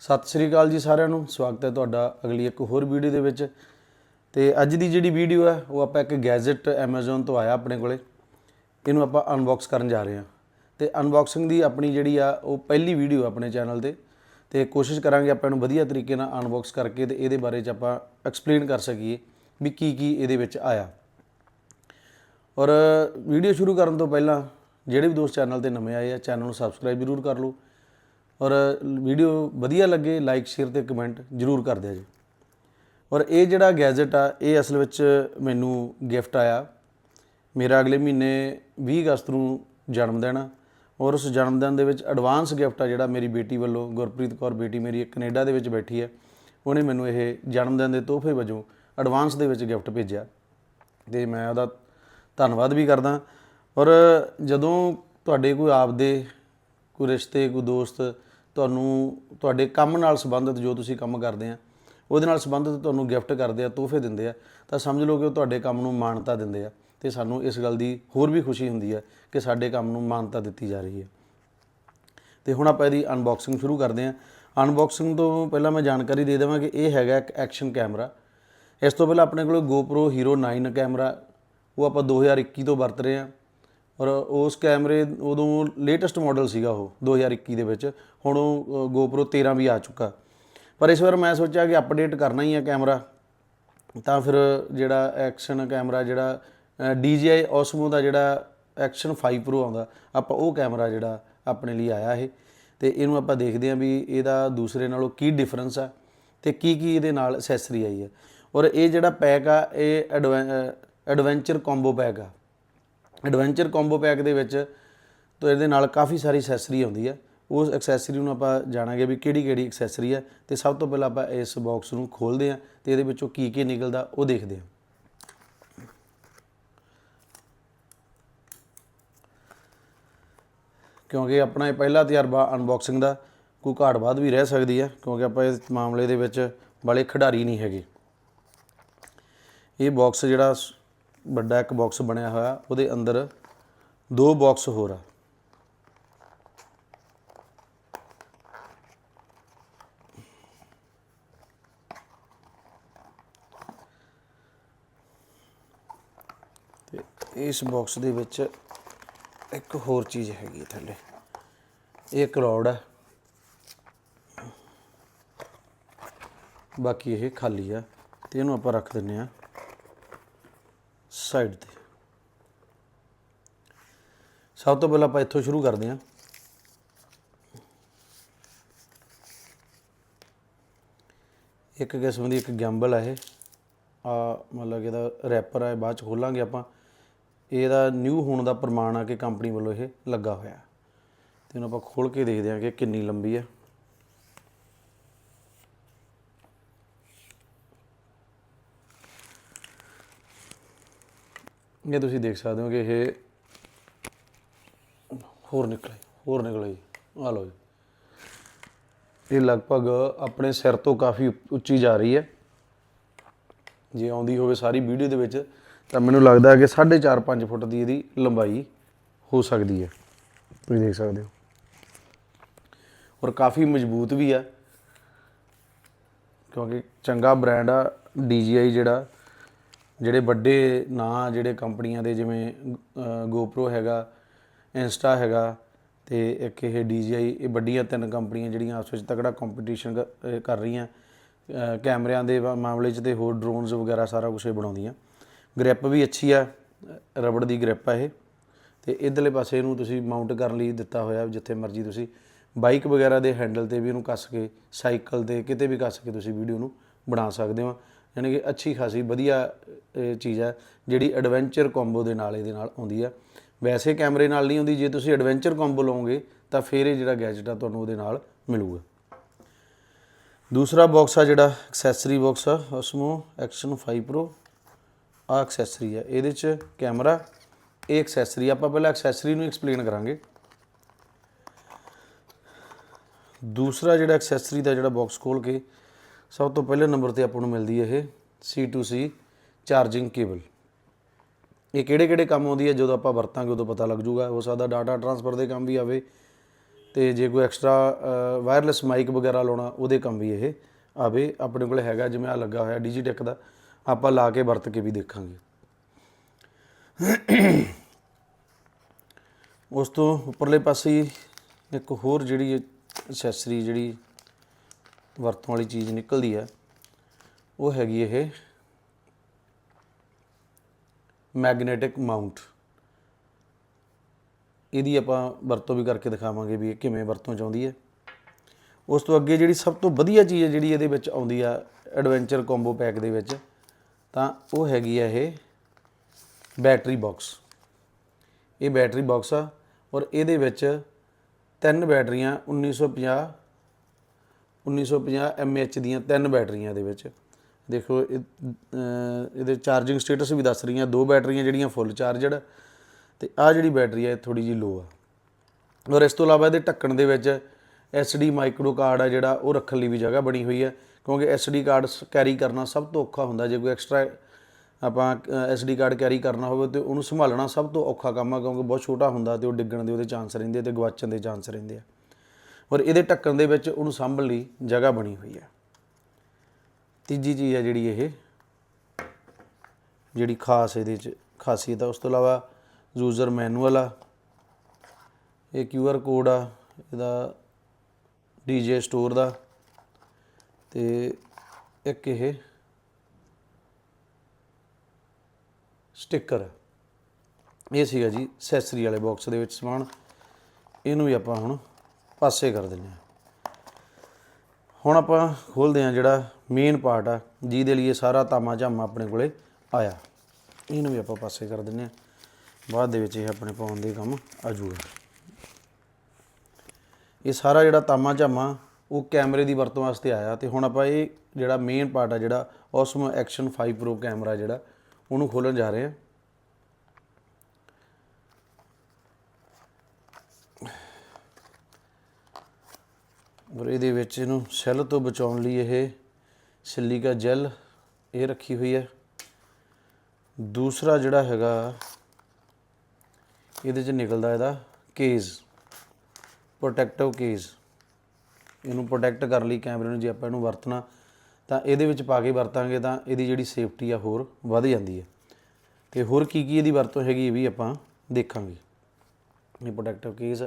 ਸਤਿ ਸ੍ਰੀ ਅਕਾਲ ਜੀ ਸਾਰਿਆਂ ਨੂੰ। ਸਵਾਗਤ ਹੈ ਤੁਹਾਡਾ ਅਗਲੀ ਇੱਕ ਹੋਰ ਵੀਡੀਓ ਦੇ ਵਿੱਚ। ਤੇ ਅੱਜ ਦੀ ਜਿਹੜੀ ਵੀਡੀਓ ਹੈ, ਉਹ ਆਪਾਂ ਇੱਕ ਗੈਜਟ Amazon ਤੋਂ ਆਇਆ ਆਪਣੇ ਕੋਲੇ। ਇਹਨੂੰ ਆਪਾਂ ਅਨਬਾਕਸ ਕਰਨ ਜਾ ਰਹੇ ਹਾਂ। ਤੇ ਅਨਬਾਕਸਿੰਗ ਦੀ ਆਪਣੀ ਜਿਹੜੀ ਆ, ਉਹ ਪਹਿਲੀ ਵੀਡੀਓ ਆਪਣੇ ਚੈਨਲ ਤੇ। ਤੇ ਕੋਸ਼ਿਸ਼ ਕਰਾਂਗੇ ਆਪਾਂ ਇਹਨੂੰ ਵਧੀਆ ਤਰੀਕੇ ਨਾਲ ਅਨਬਾਕਸ ਕਰਕੇ ਤੇ ਇਹਦੇ ਬਾਰੇ ਚ ਆਪਾਂ ਐਕਸਪਲੇਨ ਕਰ ਸਕੀਏ ਵੀ ਕੀ ਕੀ ਇਹਦੇ ਵਿੱਚ ਆਇਆ। ਔਰ ਵੀਡੀਓ ਸ਼ੁਰੂ ਕਰਨ ਤੋਂ ਪਹਿਲਾਂ, ਜਿਹੜੇ ਵੀ ਦੋਸਤ ਚੈਨਲ ਤੇ ਨਵੇਂ ਆਏ ਆ, ਚੈਨਲ ਨੂੰ ਸਬਸਕ੍ਰਾਈਬ ਜ਼ਰੂਰ ਕਰ ਲਓ। ਔਰ ਵੀਡੀਓ ਵਧੀਆ ਲੱਗੇ ਲਾਈਕ ਸ਼ੇਅਰ ਤੇ ਕਮੈਂਟ ਜ਼ਰੂਰ ਕਰ ਦਿਆ ਜੀ। ਔਰ ਇਹ ਜਿਹੜਾ ਗੈਜਟ ਆ, ਇਹ ਅਸਲ ਵਿੱਚ ਮੈਨੂੰ ਗਿਫਟ ਆਇਆ। ਮੇਰਾ ਅਗਲੇ ਮਹੀਨੇ 20 ਅਗਸਤ ਨੂੰ ਜਨਮ ਦਿਨ ਆ। ਔਰ ਉਸ ਜਨਮ ਦਿਨ ਦੇ ਵਿੱਚ ਐਡਵਾਂਸ ਗਿਫਟ ਆ ਜਿਹੜਾ ਮੇਰੀ ਬੇਟੀ ਵੱਲੋਂ, ਗੁਰਪ੍ਰੀਤ ਕੌਰ ਬੇਟੀ ਮੇਰੀ ਇੱਕ ਕੈਨੇਡਾ ਦੇ ਵਿੱਚ ਬੈਠੀ ਹੈ। ਉਹਨੇ ਮੈਨੂੰ ਇਹ ਜਨਮ ਦਿਨ ਦੇ ਤੋਹਫੇ ਵਜੋਂ ਐਡਵਾਂਸ ਦੇ ਵਿੱਚ ਗਿਫਟ ਭੇਜਿਆ। ਤੇ ਮੈਂ ਉਹਦਾ ਧੰਨਵਾਦ ਵੀ ਕਰਦਾ। ਔਰ ਜਦੋਂ ਤੁਹਾਡੇ ਕੋਈ ਆਪਦੇ, ਕੋਈ ਰਿਸ਼ਤੇ, ਕੋਈ ਦੋਸਤ ਤੁਹਾਨੂੰ ਤੁਹਾਡੇ ਕੰਮ ਨਾਲ ਸੰਬੰਧਿਤ ਜੋ ਤੁਸੀਂ ਕੰਮ ਕਰਦੇ ਆ, ਉਹਦੇ ਨਾਲ ਸੰਬੰਧਿਤ ਤੁਹਾਨੂੰ ਗਿਫਟ ਕਰਦੇ ਆ, ਤੋਹਫੇ ਦਿੰਦੇ ਆ, ਤਾਂ ਸਮਝ ਲਓ ਕਿ ਉਹ ਤੁਹਾਡੇ ਕੰਮ ਨੂੰ ਮਾਨਤਾ ਦਿੰਦੇ ਆ ਤੇ ਸਾਨੂੰ ਇਸ ਗੱਲ ਦੀ ਹੋਰ ਵੀ ਖੁਸ਼ੀ ਹੁੰਦੀ ਹੈ ਕਿ ਸਾਡੇ ਕੰਮ ਨੂੰ ਮਾਨਤਾ ਦਿੱਤੀ ਜਾ ਰਹੀ ਹੈ ਤੇ ਹੁਣ ਆਪਾਂ ਇਹਦੀ ਅਨਬਾਕਸਿੰਗ ਸ਼ੁਰੂ ਕਰਦੇ ਹਾਂ ਅਨਬਾਕਸਿੰਗ ਤੋਂ ਪਹਿਲਾਂ ਮੈਂ ਜਾਣਕਾਰੀ ਦੇ ਦੇਵਾਂ ਕਿ ਇਹ ਹੈਗਾ ਇੱਕ ਐਕਸ਼ਨ ਕੈਮਰਾ ਇਸ ਤੋਂ ਪਹਿਲਾਂ ਆਪਣੇ ਕੋਲ GoPro Hero 9 ਕੈਮਰਾ ਉਹ ਆਪਾਂ 2021 ਤੋਂ ਵਰਤ ਰਹੇ ਹਾਂ ਔਰ ਉਸ ਕੈਮਰੇ ਉਦੋਂ ਲੇਟੈਸਟ ਮਾਡਲ ਸੀਗਾ ਉਹ 2021 ਦੇ ਵਿੱਚ। ਹੁਣ ਉਹ ਅ, GoPro 13 ਵੀ ਆ ਚੁੱਕਾ। ਪਰ ਇਸ ਵਾਰ ਮੈਂ ਸੋਚਿਆ ਕਿ ਅਪਡੇਟ ਕਰਨਾ ਹੀ ਹੈ ਕੈਮਰਾ। ਤਾਂ ਫਿਰ ਜਿਹੜਾ ਐਕਸ਼ਨ ਕੈਮਰਾ ਜਿਹੜਾ ਅ, DJI Osmo ਦਾ ਜਿਹੜਾ ਐਕਸ਼ਨ 5 Pro ਆਉਂਦਾ ਆਪਾਂ ਉਹ ਕੈਮਰਾ ਜਿਹੜਾ ਆਪਣੇ ਲਈ ਆਇਆ ਇਹ। ਤੇ ਇਹਨੂੰ ਆਪਾਂ ਦੇਖਦੇ ਹਾਂ ਵੀ ਇਹਦਾ ਦੂਸਰੇ ਨਾਲੋਂ ਕੀ ਡਿਫਰੈਂਸ ਆ ਤੇ ਕੀ ਕੀ ਇਹਦੇ ਨਾਲ ਐਕਸੈਸਰੀ ਆਈ ਹੈ ਔਰ ਇਹ ਜਿਹੜਾ ਪੈਕ ਆ ਇਹ ਐਡਵੈਂਚਰ ਕੰਬੋ ਪੈਕ ਆ। ਐਡਵੈਂਚਰ ਕੰਬੋ ਪੈਕ ਦੇ ਵਿੱਚ ਤੋਂ ਇਹਦੇ ਨਾਲ ਕਾਫੀ ਸਾਰੀ ਐਕਸੈਸਰੀ ਆਉਂਦੀ ਆ। ਉਸ ਐਕਸੈਸਰੀ ਨੂੰ ਆਪਾਂ ਜਾਣਾਂਗੇ ਵੀ ਕਿਹੜੀ ਕਿਹੜੀ ਐਕਸੈਸਰੀ ਆ ਤੇ ਸਭ ਤੋਂ ਪਹਿਲਾਂ ਆਪਾਂ ਇਸ ਬਾਕਸ ਨੂੰ ਖੋਲਦੇ ਆ ਤੇ ਇਹਦੇ ਵਿੱਚੋਂ ਕੀ ਕੀ ਨਿਕਲਦਾ ਉਹ ਦੇਖਦੇ ਆ। ਕਿਉਂਕਿ ਆਪਣਾ ਇਹ ਪਹਿਲਾ ਤਜਰਬਾ ਅਨਬਾਕਸਿੰਗ ਦਾ, ਕੋਈ ਘਾਟ ਬਾਅਦ ਵੀ ਰਹਿ ਸਕਦੀ ਹੈ ਕਿਉਂਕਿ ਆਪਾਂ ਇਸ ਮਾਮਲੇ ਦੇ ਵਿੱਚ ਬੜੇ ਖਿਡਾਰੀ ਨਹੀਂ ਹੈਗੇ। ਇਹ ਬਾਕਸ ਜਿਹੜਾ ਵੱਡਾ ਇੱਕ ਬਾਕਸ ਬਣਿਆ ਹੋਇਆ, ਉਹਦੇ ਅੰਦਰ ਦੋ ਬਾਕਸ ਹੋਰ ਆ। ਤੇ ਇਸ ਬਾਕਸ ਦੇ ਵਿੱਚ ਇੱਕ ਹੋਰ ਚੀਜ਼ ਹੈਗੀ ਹੈ ਥੱਲੇ। ਇਹ ਕਰਾਉਡ ਹੈ ਬਾਕੀ ਇਹ ਖਾਲੀ ਆ, ਤੇ ਇਹਨੂੰ ਆਪਾਂ ਰੱਖ ਦਿੰਨੇ ਆ। ਸਾਈਡ ਤੇ। ਸਭ ਤੋਂ ਪਹਿਲਾਂ ਆਪਾਂ ਇੱਥੋਂ ਸ਼ੁਰੂ ਕਰਦੇ ਹਾਂ। ਇੱਕ ਕਿਸਮ ਦੀ ਇੱਕ ਗੈਂਬਲ ਹੈ ਇਹ। ਆ ਮਤਲਬ ਕਿ ਇਹਦਾ ਰੈਪਰ ਹੈ ਬਾਅਦ ਚ ਖੋਲਾਂਗੇ ਆਪਾਂ। ਇਹਦਾ ਨਿਊ ਹੋਣ ਦਾ ਪ੍ਰਮਾਣ ਆ ਕਿ ਕੰਪਨੀ ਵੱਲੋਂ ਇਹ ਲੱਗਾ ਹੋਇਆ। ਤੇ ਇਹਨੂੰ ਆਪਾਂ ਖੋਲ ਕੇ ਦੇਖਦੇ ਹਾਂ ਕਿ ਕਿੰਨੀ ਲੰਬੀ ਹੈ ਇਹ ਤੁਸੀਂ ਦੇਖ ਸਕਦੇ ਹੋ ਕਿ ਇਹ ਹੋਰ ਨਿਕਲੇ ਹੋਰ ਨਿਕਲੇ ਆ ਲਓ ਜੀ। ਇਹ ਲਗਭਗ ਆਪਣੇ ਸਿਰ ਤੋਂ ਕਾਫੀ ਉੱਚੀ ਜਾ ਰਹੀ ਹੈ। ਜੇ ਆਉਂਦੀ ਹੋਵੇ ਸਾਰੀ ਵੀਡੀਓ ਦੇ ਵਿੱਚ, ਤਾਂ ਮੈਨੂੰ ਲੱਗਦਾ ਹੈ ਕਿ 4.5 5 ਫੁੱਟ ਦੀ ਇਹਦੀ ਲੰਬਾਈ ਹੋ ਸਕਦੀ ਹੈ। ਤੁਸੀਂ ਦੇਖ ਸਕਦੇ ਹੋ। ਔਰ ਕਾਫੀ ਮਜ਼ਬੂਤ ਵੀ ਆ। ਕਿਉਂਕਿ ਚੰਗਾ ਬ੍ਰਾਂਡ ਆ DJI ਜਿਹੜਾ ਜਿਹੜੇ ਵੱਡੇ ਨਾਂ, ਜਿਹੜੇ ਕੰਪਨੀਆਂ ਦੇ ਜਿਵੇਂ GoPro ਹੈਗਾ ਇੰਸਟਾ ਹੈਗਾ ਤੇ ਇੱਕ ਇਹ DJI ਇਹ ਵੱਡੀਆਂ ਤਿੰਨ ਕੰਪਨੀਆਂ ਜਿਹੜੀਆਂ ਆਪਸ ਵਿੱਚ ਤਕੜਾ ਕੰਪੀਟੀਸ਼ਨ ਕਰ ਰਹੀਆਂ। ਕੈਮਰਿਆਂ ਦੇ ਵਾ- ਮਾਮਲੇ 'ਚ ਤੇ ਹੋਰ ਡਰੋਨਸ ਵਗੈਰਾ ਸਾਰਾ ਕੁਝ ਇਹ ਬਣਾਉਂਦੀਆਂ। ਗ੍ਰਿਪ ਵੀ ਅੱਛੀ ਆ, ਰਬੜ ਦੀ ਗ੍ਰਿਪ ਆ ਇਹ। ਤੇ ਇਧਰਲੇ ਪਾਸੇ ਇਹਨੂੰ ਤੁਸੀਂ ਮਾਊਂਟ ਕਰਨ ਲਈ ਦਿੱਤਾ ਹੋਇਆ, ਜਿੱਥੇ ਮਰਜ਼ੀ ਤੁਸੀਂ ਬਾਈਕ ਵਗੈਰਾ ਦੇ ਹੈਂਡਲ ਤੇ ਵੀ ਇਹਨੂੰ ਕੱਸ ਕੇ ਸਾਈਕਲ ਤੇ ਕਿਤੇ ਵੀ ਕੱਸ ਕੇ ਤੁਸੀਂ ਵੀਡੀਓ ਨੂੰ ਬਣਾ ਸਕਦੇ ਹੋ। ਯਾਨੀ ਕਿ ਅੱਛੀ ਖਾਸੀ ਵਧੀਆ ਇਹ ਚੀਜ਼ ਹੈ, ਜਿਹੜੀ ਐਡਵੈਂਚਰ ਕੰਬੋ ਦੇ ਨਾਲ ਇਹਦੇ ਨਾਲ ਆਉਂਦੀ ਆ ਵੈਸੇ ਕੈਮਰੇ ਨਾਲ ਨਹੀਂ ਆਉਂਦੀ, ਜੇ ਤੁਸੀਂ ਐਡਵੈਂਚਰ ਕੰਬੋ ਲਓਗੇ, ਤਾਂ ਫਿਰ ਇਹ ਜਿਹੜਾ ਗੈਜਟ ਆ, ਤੁਹਾਨੂੰ ਉਹਦੇ ਨਾਲ ਮਿਲੂਗਾ। ਦੂਸਰਾ ਬਾਕਸ ਆ ਜਿਹੜਾ ਐਕਸੈਸਰੀ ਬਾਕਸ ਆ ਉਸਮੋ ਐਕਸ਼ਨ 5 ਪ੍ਰੋ ਆ ਐਕਸੈਸਰੀ ਆ। ਇਹਦੇ ਚ ਕੈਮਰਾ ਇਹ ਐਕਸੈਸਰੀ ਆਪਾਂ ਪਹਿਲਾਂ ਐਕਸੈਸਰੀ ਨੂੰ ਐਕਸਪਲੇਨ ਕਰਾਂਗੇ। ਦੂਸਰਾ ਜਿਹੜਾ ਐਕਸੈਸਰੀ ਦਾ ਜਿਹੜਾ ਬਾਕਸ ਖੋਲ ਕੇ ਸਭ ਤੋਂ ਪਹਿਲੇ ਨੰਬਰ ਤੇ ਆਪਾਂ ਨੂੰ ਮਿਲਦੀ ਹੈ ਇਹ C2C ਚਾਰਜਿੰਗ ਕੇਬਲ। ਇਹ ਕਿਹੜੇ ਕਿਹੜੇ ਕੰਮ ਆਉਂਦੀ ਹੈ, ਜਦੋਂ ਆਪਾਂ ਵਰਤਾਂਗੇ ਉਦੋਂ ਪਤਾ ਲੱਗ ਜੂਗਾ। ਹੋ ਸਕਦਾ ਡਾਟਾ ਟਰਾਂਸਫਰ ਦੇ ਕੰਮ ਵੀ ਆਵੇ ਤੇ ਜੇ ਕੋਈ ਐਕਸਟਰਾ ਵਾਇਰਲੈਸ ਮਾਈਕ ਵਗੈਰਾ ਲਾਉਣਾ, ਉਹਦੇ ਕੰਮ ਵੀ ਇਹ ਆਵੇ। ਆਪਣੇ ਕੋਲ ਹੈਗਾ, ਜਿਵੇਂ ਆ ਲੱਗਾ ਹੋਇਆ ਡਿਜੀਟੈਕ ਦਾ, ਆਪਾਂ ਲਾ ਕੇ ਵਰਤ ਕੇ ਵੀ ਦੇਖਾਂਗੇ। ਉਸ ਤੋਂ ਉੱਪਰਲੇ ਪਾਸੇ ਇੱਕ ਹੋਰ ਜਿਹੜੀ ਐਕਸੈਸਰੀ ਜਿਹੜੀ ਵਰਤੋਂ ਵਾਲੀ ਚੀਜ਼ ਨਿਕਲਦੀ ਹੈ, ਉਹ ਹੈਗੀ ਇਹ ਮੈਗਨੇਟਿਕ ਮਾਊਂਟ। ਇਹਦੀ ਆਪਾਂ ਵਰਤੋਂ ਵੀ ਕਰਕੇ ਦਿਖਾਵਾਂਗੇ ਵੀ ਇਹ ਕਿਵੇਂ ਵਰਤੋਂ ਚ ਆਉਂਦੀ ਹੈ। ਉਸ ਤੋਂ ਅੱਗੇ ਜਿਹੜੀ ਸਭ ਤੋਂ ਵਧੀਆ ਚੀਜ਼ ਹੈ ਜਿਹੜੀ ਇਹਦੇ ਵਿੱਚ ਆਉਂਦੀ ਆ, ਐਡਵੈਂਚਰ ਕੰਬੋ ਪੈਕ ਦੇ ਵਿੱਚ, ਤਾਂ ਉਹ ਹੈਗੀ ਆ ਇਹ ਬੈਟਰੀ ਬਾਕਸ ਇਹ ਬੈਟਰੀ ਬਾਕਸ ਆ ਔਰ ਇਹਦੇ ਵਿੱਚ ਤਿੰਨ ਬੈਟਰੀਆਂ 1950 1950 mAh ਦੀਆਂ ਤਿੰਨ ਬੈਟਰੀਆਂ ਦੇ ਵਿੱਚ। ਦੇਖੋ ਇਹ, ਇਹਦੇ ਚਾਰਜਿੰਗ ਸਟੇਟਸ ਵੀ ਦੱਸ ਰਹੀਆਂ। ਦੋ ਬੈਟਰੀਆਂ ਜਿਹੜੀਆਂ ਫੁੱਲ ਚਾਰਜਡ ਤੇ ਆ ਜਿਹੜੀ ਬੈਟਰੀ ਹੈ ਇਹ ਥੋੜੀ ਜੀ ਲੋ ਆ। ਔਰ ਇਸ ਤੋਂ ਇਲਾਵਾ ਇਹਦੇ ਢੱਕਣ ਦੇ ਵਿੱਚ SD ਮਾਈਕਰੋ ਕਾਰਡ ਆ ਜਿਹੜਾ ਉਹ ਰੱਖਣ ਲਈ ਵੀ ਜਗ੍ਹਾ ਬਣੀ ਹੋਈ ਹੈ ਕਿਉਂਕਿ SD ਕਾਰਡ ਕੈਰੀ ਕਰਨਾ ਸਭ ਤੋਂ ਔਖਾ ਹੁੰਦਾ। ਜੇ ਕੋਈ ਐਕਸਟਰਾ ਆਪਾਂ SD ਕਾਰਡ ਕੈਰੀ ਕਰਨਾ ਹੋਵੇ ਤੇ ਉਹਨੂੰ ਸੰਭਾਲਣਾ ਸਭ ਤੋਂ ਔਖਾ ਕੰਮ ਆ ਕਿਉਂਕਿ ਬਹੁਤ ਛੋਟਾ ਹੁੰਦਾ ਤੇ ਉਹ ਡਿੱਗਣ ਦੇ ਉਹਦੇ ਚਾਂਸ ਰਹਿੰਦੇ ਆ ਤੇ ਗਵਾਚਣ ਦੇ ਚਾਂਸ ਰਹਿੰਦੇ ਆ। ਔਰ ਇਹਦੇ ਢੱਕਣ ਦੇ ਵਿੱਚ ਉਹਨੂੰ ਸਾਂਭਣ ਲਈ ਜਗ੍ਹਾ ਬਣੀ ਹੋਈ ਹੈ। ਤੀਜੀ ਚੀਜ਼ ਹੈ ਜਿਹੜੀ ਇਹ, ਜਿਹੜੀ ਖਾਸ ਇਹਦੇ ਚ ਖਾਸੀਅਤ ਆ। ਉਸ ਤੋਂ ਇਲਾਵਾ ਯੂਜ਼ਰ ਮੈਨੂਅਲ ਆ, ਇਹ ਕਿਊ ਆਰ ਕੋਡ ਆ, ਇਹਦਾ DJ ਸਟੋਰ ਦਾ ਤੇ ਇੱਕ ਇਹ ਸਟicker ਇਹ ਸੀਗਾ ਜੀ ਸੈਸਰੀ ਵਾਲੇ ਬਾਕਸ ਦੇ ਵਿੱਚ ਸਮਾਨ। ਇਹਨੂੰ ਵੀ ਆਪਾਂ ਹੁਣ ਪਾਸੇ ਕਰ ਦਿੰਦੇ ਹਾਂ। ਹੁਣ ਆਪਾਂ ਖੋਲਦੇ ਹਾਂ ਜਿਹੜਾ ਮੇਨ ਪਾਰਟ ਆ, ਜਿਹਦੇ ਲਈ ਇਹ ਸਾਰਾ ਤਾਮਾ ਝਾਮਾ ਆਪਣੇ ਕੋਲੇ ਆਇਆ। ਇਹਨੂੰ ਵੀ ਆਪਾਂ ਪਾਸੇ ਕਰ ਦਿੰਦੇ ਹਾਂ। ਬਾਅਦ ਦੇ ਵਿੱਚ ਇਹ ਆਪਣੇ ਪਾਉਣ ਦੇ ਕੰਮ ਆ ਜੂਗਾ। ਇਹ ਸਾਰਾ ਜਿਹੜਾ ਤਾਮਾ ਝਾਮਾ, ਉਹ ਕੈਮਰੇ ਦੀ ਵਰਤੋਂ ਵਾਸਤੇ ਆਇਆ ਤੇ ਹੁਣ ਆਪਾਂ ਇਹ ਜਿਹੜਾ ਮੇਨ ਪਾਰਟ ਆ ਜਿਹੜਾ ਔਸਮ ਐਕਸ਼ਨ 5 ਪ੍ਰੋ ਕੈਮਰਾ ਜਿਹੜਾ, ਉਹਨੂੰ ਖੋਲਣ ਜਾ ਰਹੇ ਹਾਂ। ਔਰ ਇਹਦੇ ਵਿੱਚ ਇਹਨੂੰ ਸੈੱਲ ਤੋਂ ਬਚਾਉਣ ਲਈ ਇਹ ਸਿਲੀਕਾ ਜੈਲ ਇਹ ਰੱਖੀ ਹੋਈ ਹੈ। ਦੂਸਰਾ ਜਿਹੜਾ ਹੈਗਾ, ਇਹਦੇ ਚ ਨਿਕਲਦਾ ਇਹਦਾ ਕੇਸ ਪ੍ਰੋਟੈਕਟਿਵ ਕੇਸ ਇਹਨੂੰ ਪ੍ਰੋਟੈਕਟ ਕਰਨ ਲਈ ਕੈਮਰੇ ਨੂੰ ਜੇ ਆਪਾਂ ਇਹਨੂੰ ਵਰਤਣਾ, ਤਾਂ ਇਹਦੇ ਵਿੱਚ ਪਾ ਕੇ ਵਰਤਾਂਗੇ ਤਾਂ ਇਹਦੀ ਜਿਹੜੀ ਸੇਫਟੀ ਆ ਹੋਰ ਵੱਧ ਜਾਂਦੀ ਹੈ। ਤੇ ਹੋਰ ਕੀ ਕੀ ਇਹਦੀ ਵਰਤੋਂ ਹੈਗੀ ਇਹ ਵੀ ਆਪਾਂ ਦੇਖਾਂਗੇ। ਇਹ ਪ੍ਰੋਟੈਕਟਿਵ ਕੇਸ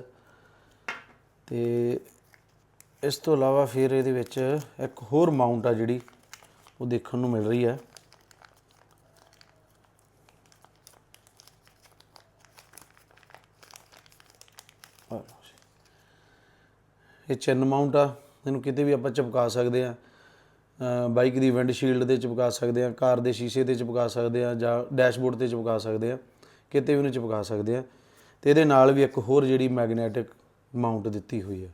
ਤੇ ਇਸ ਤੋਂ ਇਲਾਵਾ ਫਿਰ ਇਹਦੇ ਵਿੱਚ ਇੱਕ ਹੋਰ ਮਾਊਂਟ ਆ ਜਿਹੜੀ ਉਹ ਦੇਖਣ ਨੂੰ ਮਿਲ ਰਹੀ ਹੈ। ਇਹ ਚਿੰਨ ਮਾਊਂਟ ਆ, ਇਹਨੂੰ ਕਿਤੇ ਵੀ ਆਪਾਂ ਚਿਪਕਾ ਸਕਦੇ ਆ ਬਾਈਕ ਦੀ ਵਿੰਡਸ਼ੀਲਡ ਤੇ ਚਿਪਕਾ ਸਕਦੇ ਆ ਕਾਰ ਦੇ ਸ਼ੀਸ਼ੇ ਤੇ ਚਿਪਕਾ ਸਕਦੇ ਆ ਜਾਂ ਡੈਸ਼ਬੋਰਡ ਤੇ ਚਿਪਕਾ ਸਕਦੇ ਆ ਕਿਤੇ ਵੀ ਉਹਨੂੰ ਚਿਪਕਾ ਸਕਦੇ ਆ ਤੇ ਇਹਦੇ ਨਾਲ ਵੀ ਇੱਕ ਹੋਰ ਜਿਹੜੀ ਮੈਗਨੈਟਿਕ ਮਾਊਂਟ ਦਿੱਤੀ ਹੋਈ ਹੈ।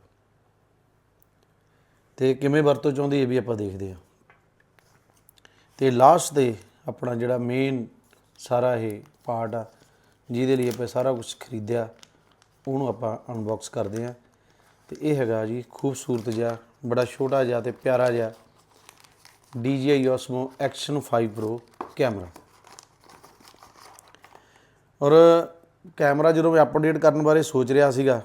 ਤੇ ਕਿਵੇਂ ਵਰਤੋਂ ਚਾਹੁੰਦੀ ਇਹ ਵੀ ਆਪਾਂ ਦੇਖਦੇ ਆ ਤੇ ਲਾਸਟ 'ਤੇ ਆਪਣਾ ਜਿਹੜਾ ਮੇਨ ਸਾਰਾ ਇਹ ਪਾਰਟ ਆ, ਜਿਹਦੇ ਲਈ ਆਪਾਂ ਸਾਰਾ ਕੁਝ ਖਰੀਦਿਆ, ਉਹਨੂੰ ਆਪਾਂ ਅਨਬਾਕਸ ਕਰਦੇ ਆ ਤੇ ਇਹ ਹੈਗਾ ਜੀ ਖੂਬਸੂਰਤ ਜਿਹਾ, ਬੜਾ ਛੋਟਾ ਜਿਹਾ ਤੇ ਪਿਆਰਾ ਜਿਹਾ DJI Osmo Action 5 Pro camera ਔਰ ਕੈਮਰਾ ਜਦੋਂ ਮੈਂ ਅਪਡੇਟ ਕਰਨ ਬਾਰੇ ਸੋਚ ਰਿਹਾ ਸੀਗਾ,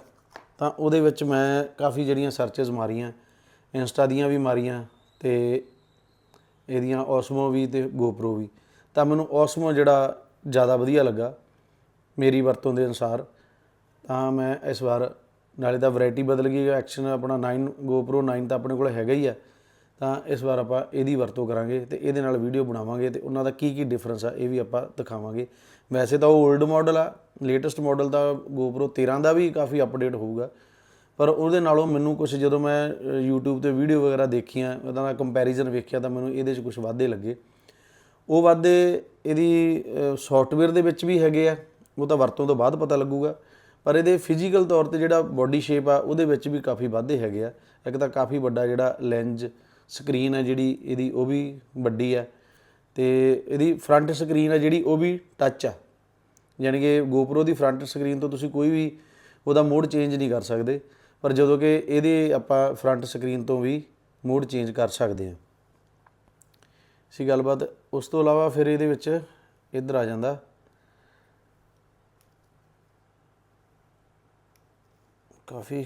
ਤਾਂ ਉਹਦੇ ਵਿੱਚ ਮੈਂ ਕਾਫੀ ਜਿਹੜੀਆਂ ਸਰਚਸ ਮਾਰੀਆਂ। ਇੰਸਟਾ ਦੀਆਂ ਵੀ ਮਾਰੀਆਂ ਤੇ ਇਹਦੀਆਂ ਔਸਮੋ ਵੀ ਤੇ ਗੋਪਰੋ ਵੀ। ਤਾਂ ਮੈਨੂੰ Osmo ਜਿਹੜਾ ਜ਼ਿਆਦਾ ਵਧੀਆ ਲੱਗਾ ਮੇਰੀ ਵਰਤੋਂ ਦੇ ਅਨੁਸਾਰ। ਤਾਂ ਮੈਂ ਇਸ ਵਾਰ ਨਾਲੇ ਤਾਂ ਵੈਰਾਈਟੀ ਬਦਲ ਗਈ ਐਕਸ਼ਨ ਆਪਣਾ 9 GoPro 9 ਤਾਂ ਆਪਣੇ ਕੋਲ ਹੈਗਾ ਹੀ ਆ। ਤਾਂ ਇਸ ਵਾਰ ਆਪਾਂ ਇਹਦੀ ਵਰਤੋਂ ਕਰਾਂਗੇ ਤੇ ਇਹਦੇ ਨਾਲ ਵੀਡੀਓ ਬਣਾਵਾਂਗੇ ਤੇ ਉਹਨਾਂ ਦਾ ਕੀ ਕੀ ਡਿਫਰੈਂਸ ਆ ਇਹ ਵੀ ਆਪਾਂ ਦਿਖਾਵਾਂਗੇ। ਵੈਸੇ ਤਾਂ ਉਹ 올ਡ ਮਾਡਲ ਆ ਲੇਟੈਸਟ ਮਾਡਲ ਦਾ GoPro 13 ਦਾ ਵੀ ਕਾਫੀ ਅਪਡੇਟ ਹੋਊਗਾ। ਪਰ ਉਹਦੇ ਨਾਲੋਂ ਮੈਨੂੰ ਕੁਝ ਜਦੋਂ ਮੈਂ ਅ, YouTube ਤੇ ਵੀਡੀਓ ਵਗੈਰਾ ਦੇਖੀਆਂ ਉਹਦਾ ਦਾ ਕੰਪੈਰੀਜ਼ਨ ਵੇਖਿਆ ਤਾਂ ਮੈਨੂੰ ਇਹਦੇ 'ਚ ਕੁਝ ਵਾਧੇ ਲੱਗੇ। ਉਹ ਵਾਧੇ ਇਹਦੀ ਸੌਫਟਵੇਅਰ ਦੇ ਵਿੱਚ ਵੀ ਹੈਗੇ ਆ ਉਹ ਤਾਂ ਵਰਤੋਂ ਤੋਂ ਬਾਅਦ ਪਤਾ ਲੱਗੂਗਾ। ਪਰ ਇਹਦੇ ਫਿਜ਼ੀਕਲ ਤੌਰ ਤੇ ਜਿਹੜਾ ਬਾਡੀ ਸ਼ੇਪ ਆ ਉਹਦੇ ਵਿੱਚ ਵੀ ਕਾਫੀ ਵਾਧੇ ਹੈਗੇ ਆ। ਇੱਕ ਤਾਂ ਕਾਫੀ ਵੱਡਾ ਜਿਹੜਾ ਲੈਂਜ ਸਕਰੀਨ ਹੈ ਜਿਹੜੀ ਇਹਦੀ ਉਹ ਵੀ ਵੱਡੀ ਆ। ਤੇ ਇਹਦੀ ਫਰੰਟ ਸਕਰੀਨ ਆ ਜਿਹੜੀ ਉਹ ਵੀ ਟੱਚ ਆ। ਯਾਨੀ ਕਿ GoPro ਦੀ ਫਰੰਟ ਸਕਰੀਨ ਤੋਂ ਤੁਸੀਂ ਕੋਈ ਵੀ ਉਹਦਾ ਮੋਡ ਚੇਂਜ ਨਹੀਂ ਕਰ ਸਕਦੇ। ਪਰ ਜਦੋਂ ਕਿ ਇਹਦੇ ਆਪਾਂ ਫਰੰਟ ਸਕਰੀਨ ਤੋਂ ਵੀ ਮੋਡ ਚੇਂਜ ਕਰ ਸਕਦੇ ਹਾਂ। ਸੀ ਗੱਲਬਾਤ। ਉਸ ਤੋਂ ਇਲਾਵਾ ਫਿਰ ਇਹਦੇ ਵਿੱਚ ਇੱਧਰ ਆ ਜਾਂਦਾ। ਕਾਫੀ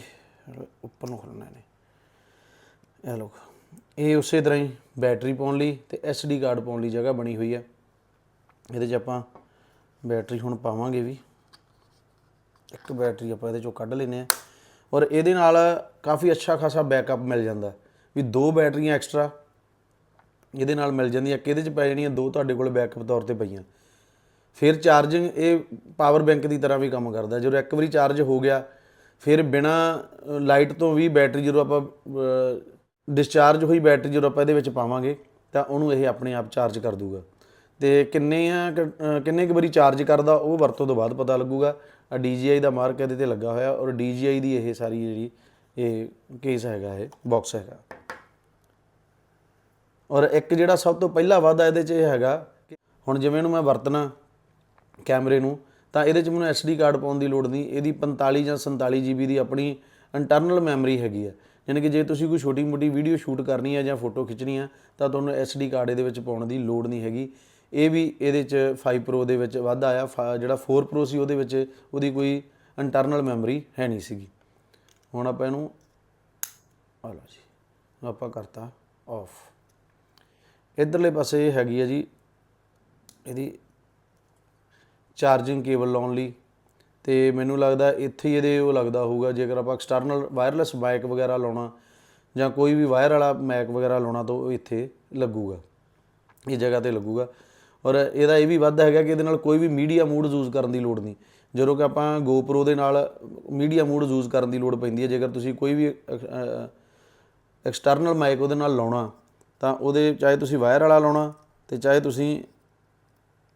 ਉੱਪਰ ਨੂੰ ਖੋਲਣਾ ਨੇ ਇਹ ਲੋਕ ਇਹ ਉਸੇ ਤਰ੍ਹਾਂ ਹੀ ਬੈਟਰੀ ਪਾਉਣ ਲਈ ਤੇ SD ਕਾਰਡ ਪਾਉਣ ਲਈ ਜਗ੍ਹਾ ਬਣੀ ਹੋਈ ਹੈ ਇਹਦੇ 'ਚ ਆਪਾਂ ਬੈਟਰੀ ਹੁਣ ਪਾਵਾਂਗੇ ਵੀ। ਇੱਕ ਬੈਟਰੀ ਆਪਾਂ ਇਹਦੇ ਚੋਂ ਕੱਢ ਲੈਨੇ ਆ ਔਰ ਇਹਦੇ ਨਾਲ ਕਾਫੀ ਅੱਛਾ ਖਾਸਾ ਬੈਕਅਪ ਮਿਲ ਜਾਂਦਾ। ਵੀ ਦੋ ਬੈਟਰੀਆਂ ਐਕਸਟਰਾ ਇਹਦੇ ਨਾਲ ਮਿਲ ਜਾਂਦੀਆਂ। ਇੱਕ ਇਹਦੇ ਚ ਪੈ ਜਾਣੀਆਂ? ਦੋ ਤੁਹਾਡੇ ਕੋਲ ਬੈਕਅਪ ਤੌਰ ਤੇ ਪਈਆਂ। ਫਿਰ ਚਾਰਜਿੰਗ ਇਹ ਪਾਵਰ ਬੈਂਕ ਦੀ ਤਰ੍ਹਾਂ ਵੀ ਕੰਮ ਕਰਦਾ। ਜਦੋਂ ਇੱਕ ਵਾਰੀ ਚਾਰਜ ਹੋ ਗਿਆ, ਫਿਰ ਬਿਨਾ ਲਾਈਟ ਤੋਂ ਵੀ ਬੈਟਰੀ ਜਦੋਂ ਆਪਾਂ ਡਿਸਚਾਰਜ ਹੋਈ ਬੈਟਰੀ ਜਦੋਂ ਆਪਾਂ ਇਹਦੇ ਵਿੱਚ ਪਾਵਾਂਗੇ, ਤਾਂ ਉਹਨੂੰ ਇਹ ਆਪਣੇ ਆਪ ਚਾਰਜ ਕਰ ਦੂਗਾ। ਤੇ ਕਿੰਨੇ ਆ ਕਿੰਨੇ ਕੁ ਵਾਰੀ ਚਾਰਜ ਕਰਦਾ, ਉਹ ਵਰਤੋਂ ਤੋਂ ਬਾਅਦ ਪਤਾ ਲੱਗੂਗਾ। ਆ DJI ਦਾ ਮਾਰਕ ਇਹਦੇ ਤੇ ਲੱਗਾ ਹੋਇਆ ਔਰ DJI ਦੀ ਇਹ ਸਾਰੀ ਜਿਹੜੀ ਇਹ ਕੇਸ ਹੈਗਾ ਇਹ ਬਾਕਸ ਹੈਗਾ। ਔਰ ਇੱਕ ਜਿਹੜਾ ਸਭ ਤੋਂ ਪਹਿਲਾ ਵਾਧਾ ਇਹਦੇ 'ਚ ਇਹ ਹੈਗਾ ਕਿ ਹੁਣ ਜਿਵੇਂ ਇਹਨੂੰ ਮੈਂ ਵਰਤਣਾ ਕੈਮਰੇ ਨੂੰ, ਤਾਂ ਇਹਦੇ 'ਚ ਮੈਨੂੰ SD ਕਾਰਡ ਪਾਉਣ ਦੀ ਲੋੜ ਨਹੀਂ, ਇਹਦੀ 45 ਜਾਂ 47 GB ਦੀ ਆਪਣੀ ਇੰਟਰਨਲ ਮੈਮਰੀ ਹੈਗੀ ਹੈ ਯਾਨੀ ਕਿ ਜੇ ਤੁਸੀਂ ਕੋਈ ਛੋਟੀ ਮੋਟੀ ਵੀਡੀਓ ਸ਼ੂਟ ਕਰਨੀ ਹੈ ਜਾਂ ਫੋਟੋ ਖਿੱਚਣੀ ਹੈ ਤਾਂ ਤੁਹਾਨੂੰ SD ਕਾਰਡ ਇਹਦੇ ਵਿੱਚ ਪਾਉਣ ਦੀ ਲੋੜ ਨਹੀਂ ਹੈਗੀ। ਇਹ ਵੀ ਇਹਦੇ 'ਚ 5 Pro ਦੇ ਵਿੱਚ ਵਾਧਾ ਆਇਆ। ਫ- ਜਿਹੜਾ 4 Pro ਸੀ, ਉਹਦੇ ਵਿੱਚ ਉਹਦੀ ਕੋਈ ਇੰਟਰਨਲ ਮੈਮਰੀ ਹੈ ਨਹੀਂ ਸੀਗੀ। ਹੁਣ ਆਪਾਂ ਇਹਨੂੰ ਆ ਲਓ ਜੀ, ਆਪਾਂ ਕਰਤਾ ਆਫ ਇਧਰਲੇ ਪਾਸੇ ਹੈਗੀ ਹੈ ਜੀ, ਇਹਦੀ ਚਾਰਜਿੰਗ ਕੇਬਲ ਲਾਉਣ ਲਈ। ਤੇ ਮੈਨੂੰ ਲੱਗਦਾ ਇੱਥੇ ਹੀ ਇਹਦੇ ਉਹ ਲੱਗਦਾ ਹੋਊਗਾ, ਜੇਕਰ ਆਪਾਂ ਐਕਸਟਰਨਲ ਵਾਇਰਲੈਸ ਮਾਈਕ ਵਗੈਰਾ ਲਾਉਣਾ, ਜਾਂ ਕੋਈ ਵੀ ਵਾਇਰ ਵਾਲਾ ਮਾਈਕ ਵਗੈਰਾ ਲਾਉਣਾ ਤਾਂ ਉਹ ਇੱਥੇ ਲੱਗੂਗਾ। ਇਹ ਜਗ੍ਹਾ ਤੇ ਲੱਗੂਗਾ। ਔਰ ਇਹਦਾ ਇਹ ਵੀ ਵਾਧਾ ਹੈਗਾ ਕਿ ਇਹਦੇ ਨਾਲ ਕੋਈ ਵੀ ਮੀਡੀਆ ਮੂਡ ਯੂਜ਼ ਕਰਨ ਦੀ ਲੋੜ ਨਹੀਂ। ਜਦੋਂ ਕਿ ਆਪਾਂ GoPro ਦੇ ਨਾਲ ਮੀਡੀਆ ਮੂਡ ਯੂਜ਼ ਕਰਨ ਦੀ ਲੋੜ ਪੈਂਦੀ ਹੈ। ਜੇਕਰ ਤੁਸੀਂ ਕੋਈ ਵੀ ਐਕਸਟਰਨਲ ਮਾਈਕ ਉਹਦੇ ਨਾਲ ਲਾਉਣਾ, ਤਾਂ ਉਹਦੇ ਚਾਹੇ ਤੁਸੀਂ ਵਾਇਰ ਵਾਲਾ ਲਾਉਣਾ ਤੇ ਚਾਹੇ ਤੁਸੀਂ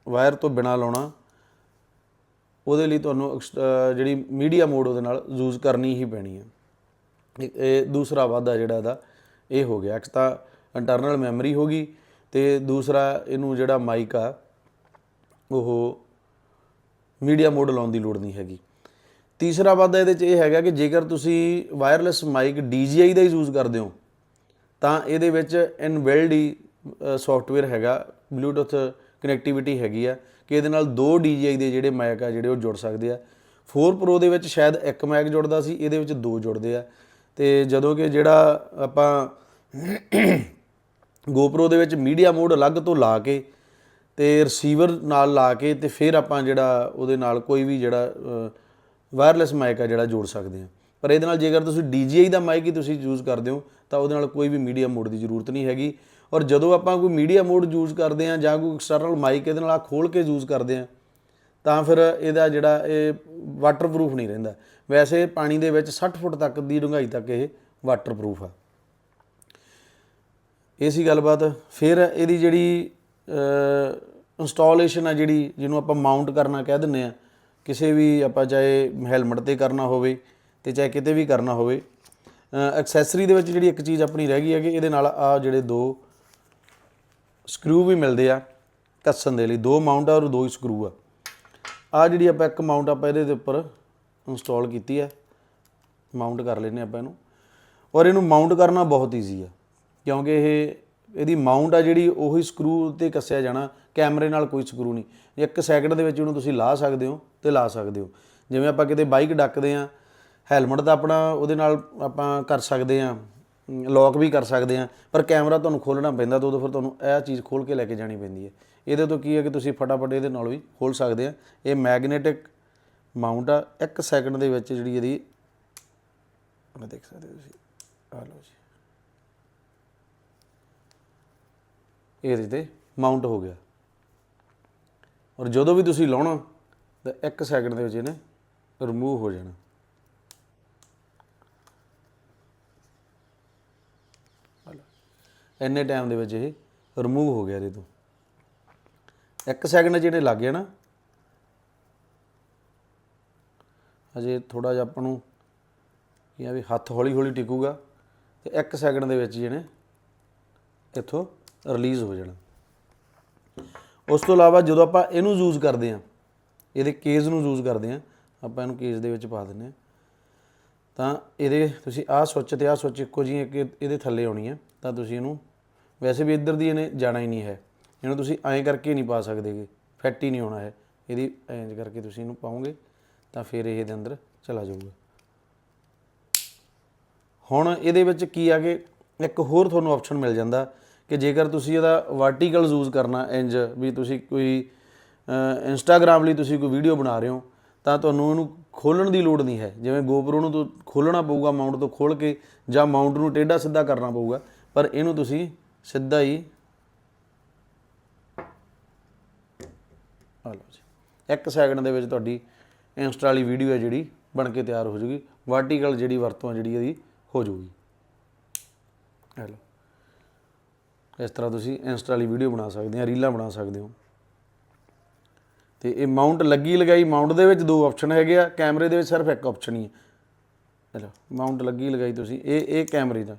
ਵਾਇਰ ਤੋਂ ਬਿਨਾ ਲਾਉਣਾ, ਉਹਦੇ ਲਈ ਤੁਹਾਨੂੰ ਐਕਸ- ਜਿਹੜੀ ਮੀਡੀਆ ਮੋਡ ਉਹਦੇ ਨਾਲ ਯੂਜ਼ ਕਰਨੀ ਹੀ ਪੈਣੀ ਹੈ। ਇਹ- ਇਹ ਦੂਸਰਾ ਵਾਧਾ ਜਿਹੜਾ ਇਹਦਾ, ਇਹ ਹੋ ਗਿਆ। ਇੱਕ ਤਾਂ ਇੰਟਰਨਲ ਮੈਮਰੀ ਹੋ ਗਈ ਤੇ ਦੂਸਰਾ ਇਹਨੂੰ ਜਿਹੜਾ ਮਾਈਕ ਆ, ਉਹ ਮੀਡੀਆ ਮੋਡ ਲਾਉਣ ਦੀ ਲੋੜ ਨਹੀਂ ਹੈਗੀ। ਤੀਸਰਾ ਵਾਧਾ ਇਹਦੇ 'ਚ ਇਹ ਹੈਗਾ ਕਿ ਜੇਕਰ ਤੁਸੀਂ ਵਾਇਰਲੈਸ ਮਾਈਕ DJI ਦਾ ਯੂਜ਼ ਕਰਦੇ ਹੋ, ਤਾਂ ਇਹਦੇ ਵਿੱਚ ਇਨਬਿਲਡ ਹੀ ਸੌਫਟਵੇਅਰ ਹੈਗਾ ਬਲੂਟੁੱਥ ਕਨੈਕਟੀਵਿਟੀ ਹੈਗੀ ਆ, ਕਿ ਇਹਦੇ ਨਾਲ ਦੋ DJI ਦੇ ਜਿਹੜੇ ਮਾਈਕ ਆ, ਜਿਹੜੇ ਉਹ ਜੁੜ ਸਕਦੇ ਆ। 4 Pro ਦੇ ਵਿੱਚ ਸ਼ਾਇਦ ਇੱਕ ਮਾਈਕ ਜੁੜਦਾ ਸੀ, ਇਹਦੇ ਵਿੱਚ ਦੋ ਜੁੜਦੇ ਆ। ਤੇ ਜਦੋਂ ਕਿ ਜਿਹੜਾ ਆਪਾਂ GoPro ਦੇ ਵਿੱਚ ਮੀਡੀਆ ਮੋਡ ਅਲੱਗ ਤੋਂ ਲਾ ਕੇ ਤੇ ਰਿਸੀਵਰ ਨਾਲ ਲਾ ਕੇ ਤੇ ਫਿਰ ਆਪਾਂ ਜਿਹੜਾ ਉਹਦੇ ਨਾਲ ਕੋਈ ਵੀ ਜਿਹੜਾ ਵਾਇਰਲੈਸ ਮਾਈਕ ਆ ਜਿਹੜਾ ਜੋੜ ਸਕਦੇ ਆ ਪਰ ਇਹਦੇ ਨਾਲ ਜੇਕਰ ਤੁਸੀਂ DJI ਦਾ ਮਾਈਕ ਹੀ ਤੁਸੀਂ ਯੂਜ਼ ਕਰਦੇ ਹੋ, ਤਾਂ ਉਹਦੇ ਨਾਲ ਕੋਈ ਵੀ ਮੀਡੀਆ ਮੋਡ ਦੀ ਜ਼ਰੂਰਤ ਨਹੀਂ ਹੈਗੀ। ਔਰ ਜਦੋਂ ਆਪਾਂ ਕੋਈ ਮੀਡੀਆ ਮੋਡ ਯੂਜ਼ ਕਰਦੇ ਆ ਜਾਂ ਕੋਈ ਐਕਸਟਰਨਲ ਮਾਈਕ ਇਹਦੇ ਨਾਲ ਆ ਖੋਲ ਕੇ ਯੂਜ਼ ਕਰਦੇ ਆ ਤਾਂ ਫਿਰ ਇਹਦਾ ਜਿਹੜਾ ਇਹ ਵਾਟਰਪ੍ਰੂਫ ਨਹੀਂ ਰਹਿੰਦਾ। ਵੈਸੇ ਪਾਣੀ ਦੇ ਵਿੱਚ 60 ਫੁੱਟ ਤੱਕ ਦੀ ਡੂੰਘਾਈ ਤੱਕ ਇਹ ਵਾਟਰਪ੍ਰੂਫ ਆ। ਇਹ ਸੀ ਗੱਲਬਾਤ। ਫਿਰ ਇਹਦੀ ਜਿਹੜੀ ਇੰਸਟਾਲੇਸ਼ਨ ਆ ਜਿਹੜੀ, ਜਿਹਨੂੰ ਆਪਾਂ ਮਾਊਂਟ ਕਰਨਾ ਕਹਿ ਦਿੰਨੇ ਆ, ਕਿਸੇ ਵੀ ਆਪਾਂ ਚਾਹੇ ਹੈਲਮਟ ਤੇ ਕਰਨਾ ਹੋਵੇ ਤੇ ਚਾਹੇ ਕਿਤੇ ਵੀ ਕਰਨਾ ਹੋਵੇ ਐਕਸੈਸਰੀ ਦੇ ਵਿੱਚ ਜਿਹੜੀ ਇੱਕ ਚੀਜ਼ ਆਪਣੀ ਰਹਿ ਗਈ ਹੈ ਕਿ ਇਹਦੇ ਨਾਲ ਆ ਜਿਹੜੇ ਦੋ ਸਕਰੂ ਵੀ ਮਿਲਦੇ ਆ ਕੱਸਣ ਦੇ ਲਈ। ਦੋ ਮਾਊਂਟ ਆ ਔਰ ਦੋ ਹੀ ਸਕਰੂ ਆ। ਆ ਜਿਹੜੀ ਆਪਾਂ ਇੱਕ ਮਾਊਂਟ ਆਪਾਂ ਇਹਦੇ ਦੇ ਉੱਪਰ ਇੰਸਟਾਲ ਕੀਤੀ ਹੈ ਮਾਊਂਟ ਕਰ ਲੈਨੇ ਆਪਾਂ ਇਹਨੂੰ। ਔਰ ਇਹਨੂੰ ਮਾਊਂਟ ਕਰਨਾ ਬਹੁਤ ਈਜ਼ੀ ਆ। ਕਿਉਂਕਿ ਇਹ, ਇਹਦੀ ਮਾਊਂਟ ਆ ਜਿਹੜੀ, ਉਹੀ ਸਕਰੂ ਤੇ ਕੱਸਿਆ ਜਾਣਾ, ਕੈਮਰੇ ਨਾਲ ਕੋਈ ਸਕਰੂ ਨਹੀਂ। ਇੱਕ ਸੈਕਿੰਡ ਦੇ ਵਿੱਚ ਉਹਨੂੰ ਤੁਸੀਂ ਲਾ ਸਕਦੇ ਹੋ ਤੇ ਲਾ ਸਕਦੇ ਹੋ। ਜਿਵੇਂ ਆਪਾਂ ਕਿਤੇ ਬਾਈਕ ਡੱਕਦੇ ਆ ਹੈਲਮਟ ਦਾ ਆਪਣਾ, ਉਹਦੇ ਨਾਲ ਆਪਾਂ ਕਰ ਸਕਦੇ ਆ ਲੌਕ ਵੀ ਕਰ ਸਕਦੇ ਆ ਪਰ ਕੈਮਰਾ ਤੁਹਾਨੂੰ ਖੋਲਣਾ ਪੈਂਦਾ ਤਾਂ ਉਦੋਂ ਫਿਰ ਤੁਹਾਨੂੰ ਇਹ ਚੀਜ਼ ਖੋਲ ਕੇ ਲੈ ਕੇ ਜਾਣੀ ਪੈਂਦੀ ਹੈ। ਇਹਦੇ ਤੋਂ ਕੀ ਹੈ ਕਿ ਤੁਸੀਂ ਫਟਾਫਟ ਇਹਦੇ ਨਾਲ ਵੀ ਖੋਲ ਸਕਦੇ ਆ ਇਹ ਮੈਗਨੇਟਿਕ ਮਾਊਂਟ ਆ। ਇੱਕ ਸੈਕਿੰਡ ਦੇ ਵਿੱਚ ਜਿਹੜੀ ਇਹਦੀ, ਮੈਂ ਦੇਖ ਸਕਦੇ ਤੁਸੀਂ। ਆ ਲਓ ਜੀ। ਇਹਦੇ ਤੇ ਮਾਊਂਟ ਹੋ ਗਿਆ। ਔਰ ਜਦੋਂ ਵੀ ਤੁਸੀਂ ਲਾਉਣਾ, ਤਾਂ 1 ਸੈਕਿੰਡ ਦੇ ਵਿੱਚ ਇਹਨੇ ਰਿਮੂਵ ਹੋ ਜਾਣਾ। ਇੰਨੇ ਟਾਈਮ ਦੇ ਵਿੱਚ ਇਹ ਰਿਮੂਵ ਹੋ ਗਿਆ ਇਹਦੇ ਤੋਂ। 1 ਸੈਕਿੰਡ ਜਿਹੜੇ ਲੱਗ ਗਿਆ ਨਾ, ਅਜੇ ਥੋੜਾ ਜਿਹਾ ਆਪਾਂ ਨੂੰ ਕੀ ਆ ਵੀ ਹੱਥ ਹੌਲੀ ਹੌਲੀ ਟਿਕੂਗਾ, ਤੇ 1 ਸੈਕਿੰਡ ਦੇ ਵਿੱਚ ਜਿਹਨੇ ਇੱਥੋਂ ਰਿਲੀਜ਼ ਹੋ ਜਾਣਾ। ਉਸ ਤੋਂ ਇਲਾਵਾ ਜਦੋਂ ਆਪਾਂ ਇਹਨੂੰ ਯੂਜ਼ ਕਰਦੇ ਆ ਇਹਦੇ ਕੇਸ ਨੂੰ ਯੂਜ਼ ਕਰਦੇ ਆ ਆਪਾਂ ਇਹਨੂੰ ਕੇਸ ਦੇ ਵਿੱਚ ਪਾ ਦਿੰਨੇ ਆ ਤਾਂ ਇਹਦੇ ਤੁਸੀਂ ਆਹ ਸੁੱਚ ਤੇ ਆਹ ਸੁੱਚ ਇੱਕੋ ਜਿਹੀ ਇੱਕ ਇਹਦੇ ਥੱਲੇ ਆਉਣੀ ਹੈ, ਤਾਂ ਤੁਸੀਂ ਇਹਨੂੰ ਵੈਸੇ ਵੀ ਇੱਧਰ ਦੀ ਇਹਨੇ ਜਾਣਾ ਹੀ ਨਹੀਂ ਹੈ। ਇਹਨੂੰ ਤੁਸੀਂ ਐਂ ਕਰਕੇ ਨਹੀਂ ਪਾ ਸਕਦੇਗੇ ਫੈਟ ਹੀ ਨਹੀਂ ਹੋਣਾ ਹੈ। ਇਹਦੀ ਐਂ ਕਰਕੇ ਤੁਸੀਂ ਇਹਨੂੰ ਪਾਉਂਗੇ ਤਾਂ ਫਿਰ ਇਹ ਇਹਦੇ ਅੰਦਰ ਚਲਾ ਜਾਊਗਾ। ਹੁਣ ਇਹਦੇ ਵਿੱਚ ਕੀ ਆ ਕਿ ਇੱਕ ਹੋਰ ਤੁਹਾਨੂੰ ਆਪਸ਼ਨ ਮਿਲ ਜਾਂਦਾ ਕਿ ਜੇਕਰ ਤੁਸੀਂ ਇਹਦਾ ਵਰਟੀਕਲ ਯੂਜ਼ ਕਰਨਾ ਇੰਜ ਵੀ ਤੁਸੀਂ ਕੋਈ ਇੰਸਟਾਗ੍ਰam ਲਈ ਤੁਸੀਂ ਕੋਈ ਵੀਡੀਓ ਬਣਾ ਰਹੇ ਹੋ, ਤਾਂ ਤੁਹਾਨੂੰ ਇਹਨੂੰ ਖੋਲਣ ਦੀ ਲੋੜ ਨਹੀਂ ਹੈ। ਜਿਵੇਂ GoPro ਨੂੰ ਤੋਂ ਖੋਲਣਾ ਪਊਗਾ ਮਾਊਂਟ ਤੋਂ ਖੋਲ ਕੇ, ਜਾਂ ਮਾਊਂਟ ਨੂੰ ਟੇਢਾ ਸਿੱਧਾ ਕਰਨਾ ਪਊਗਾ, ਪਰ ਇਹਨੂੰ ਤੁਸੀਂ ਸਿੱਧਾ ਹੀ ਆ ਲਓ ਜੀ। ਇੱਕ ਸੈਕਿੰਡ ਦੇ ਵਿੱਚ ਤੁਹਾਡੀ ਇੰਸਟਾ ਵਾਲੀ ਵੀਡੀਓ ਹੈ ਜਿਹੜੀ, ਬਣ ਕੇ ਤਿਆਰ ਹੋ ਜੂਗੀ। ਵਰਟੀਕਲ ਜਿਹੜੀ ਵਰਤੋਂ ਹੈ ਜਿਹੜੀ ਇਹਦੀ, ਹੋ ਜੂਗੀ। ਹੈਲੋ ਇਸ ਤਰ੍ਹਾਂ ਤੁਸੀਂ ਇੰਸਟਾ ਵਾਲੀ ਵੀਡੀਓ ਬਣਾ ਸਕਦੇ ਆ, ਰੀਲਾਂ ਬਣਾ ਸਕਦੇ ਹੋ। ਤੇ ਇਹ ਮਾਊਂਟ ਲੱਗੀ ਲਗਾਈ, ਮਾਊਂਟ ਦੇ ਵਿੱਚ ਦੋ ਆਪਸ਼ਨ ਹੈਗੇ ਆ, ਕੈਮਰੇ ਦੇ ਵਿੱਚ ਸਿਰਫ ਇੱਕ ਆਪਸ਼ਨ ਹੀ ਹੈ ਚਲੋ, ਮਾਊਂਟ ਲੱਗੀ ਲਗਾਈ ਤੁਸੀਂ, ਇਹ ਇਹ ਕੈਮਰੇ ਦਾ।